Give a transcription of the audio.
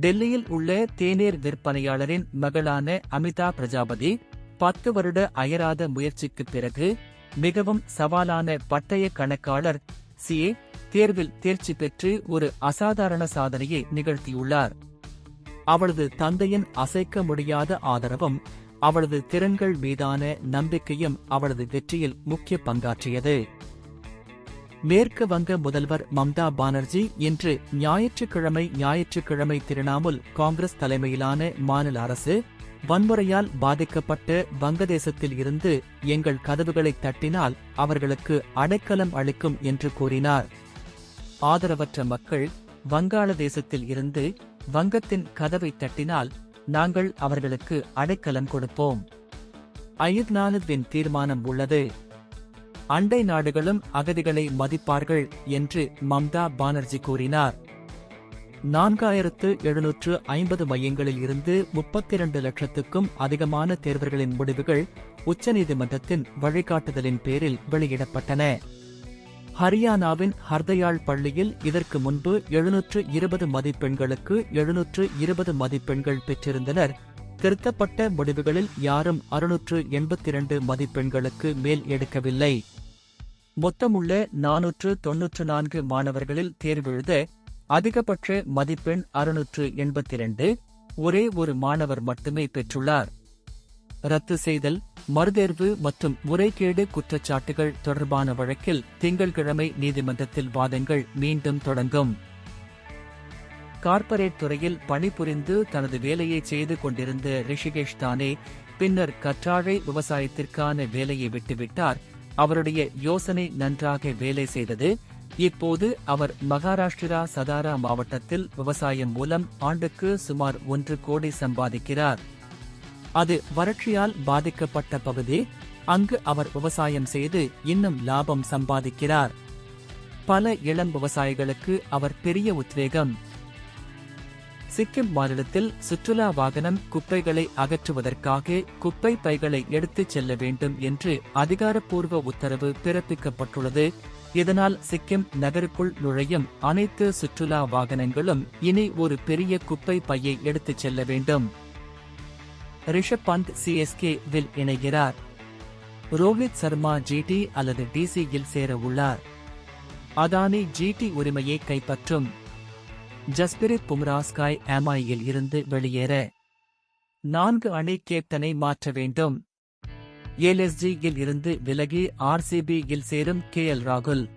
டெல்லியில் உள்ள தேநீர் விற்பனையாளரின் மகளான அமிதா பிரஜாபதி பத்து வருட அயராத முயற்சிக்குப் பிறகு மிகவும் சவாலான பட்டய கணக்காளர் சிஏ தேர்வில் தேர்ச்சி பெற்று ஒரு அசாதாரண சாதனையை நிகழ்த்தியுள்ளார். அவளது தந்தையின் அசைக்க முடியாத ஆதரவும் அவளது திறன்கள் மீதான நம்பிக்கையும் அவளது வெற்றியில் முக்கிய பங்காற்றியது. மேற்கு வங்க முதல்வர் மம்தா பானர்ஜி இன்று ஞாயிற்றுக்கிழமை ஞாயிற்றுக்கிழமை திரிணாமுல் காங்கிரஸ் தலைமையிலான மாநில அரசு வன்முறையால் பாதிக்கப்பட்ட வங்கதேசத்தில் இருந்து எங்கள் கதவுகளை தட்டினால் அவர்களுக்கு அடைக்கலம் அளிக்கும் என்று கூறினார். ஆதரவற்ற மக்கள் வங்காளதேசத்தில் இருந்து வங்கத்தின் கதவை தட்டினால் நாங்கள் அவர்களுக்கு அடைக்கலம் கொடுப்போம். அயித்நானுவின் தீர்மானம் உள்ளது. அண்டை நாடுகளும் அகதிகளை மதிப்பார்கள் என்று மம்தா பானர்ஜி கூறினார். நான்காயிரத்து எழுநூற்று ஐம்பது மையங்களில் இருந்து முப்பத்தி இரண்டு லட்சத்துக்கும் அதிகமான தேர்வர்களின் முடிவுகள் உச்சநீதிமன்றத்தின் வழிகாட்டுதலின் பேரில் வெளியிடப்பட்டன. ஹரியானாவின் ஹர்தயாள் பள்ளியில் இதற்கு முன்பு எழுநூற்று இருபது மதிப்பெண்களுக்கு எழுநூற்று இருபது மதிப்பெண்கள் பெற்றிருந்தனர். திருத்தப்பட்ட முடிவுகளில் யாரும் அறுநூற்று எண்பத்தி இரண்டு மதிப்பெண்களுக்கு மேல் எடுக்கவில்லை. மொத்தமுள்ள நானூற்று தொன்னூற்று நான்கு மாணவர்களில் தேர்வெழுத அதிகபட்ச மதிப்பெண் அறுநூற்று எண்பத்தி இரண்டு ஒரே ஒரு மாணவர் மட்டுமே பெற்றுள்ளார். ரத்து செய்தல் மறுதேர்வு மற்றும் முறைகேடு குற்றச்சாட்டுகள் தொடர்பான வழக்கில் திங்கள்கிழமை நீதிமன்றத்தில் வாதங்கள் மீண்டும் தொடங்கும். கார்ப்பரேட் துறையில் பணிபுரிந்து தனது வேலையை செய்து கொண்டிருந்த ரிஷிகேஷ் தானே பின்னர் கற்றாழை விவசாயத்திற்கான வேலையை விட்டுவிட்டார். அவருடைய யோசனை நன்றாக வேலை செய்தது. இப்போது அவர் மகாராஷ்டிரா சதாரா மாவட்டத்தில் விவசாயம் மூலம் ஆண்டுக்கு சுமார் ஒன்று கோடி சம்பாதிக்கிறார். அது வறட்சியால் பாதிக்கப்பட்ட பகுதி. அங்கு அவர் விவசாயம் செய்து இன்னும் லாபம் சம்பாதிக்கிறார். பல இளம் விவசாயிகளுக்கு அவர் பெரிய உத்வேகம். சிக்கிம் மாநிலத்தில் சுற்றுலா வாகனம் குப்பைகளை அகற்றுவதற்காக குப்பை பைகளை எடுத்துச் செல்ல வேண்டும் என்று அதிகாரப்பூர்வ உத்தரவு பிறப்பிக்கப்பட்டுள்ளது. இதனால் சிக்கிம் நகருக்குள் நுழையும் அனைத்து சுற்றுலா வாகனங்களும் இனி ஒரு பெரிய குப்பை பையை எடுத்துச் செல்ல வேண்டும். ரிஷப் பந்த் சிஎஸ்கே வில் இணைகிறார். ரோஹித் சர்மா ஜிடி அல்லது டிசியில் சேர உள்ளார். அதானி ஜிடி உரிமையை கைப்பற்றும். ஜஸ்பிரித் பும்ரா ஸ்காய் எம்ஐயில் இருந்து வெளியேற. நான்கு அணி கேப்டனை மாற்ற வேண்டும். எல்எஸ்ஜியில் இருந்து விலகி ஆர்சிபியில் சேரும் கே எல் ராகுல்.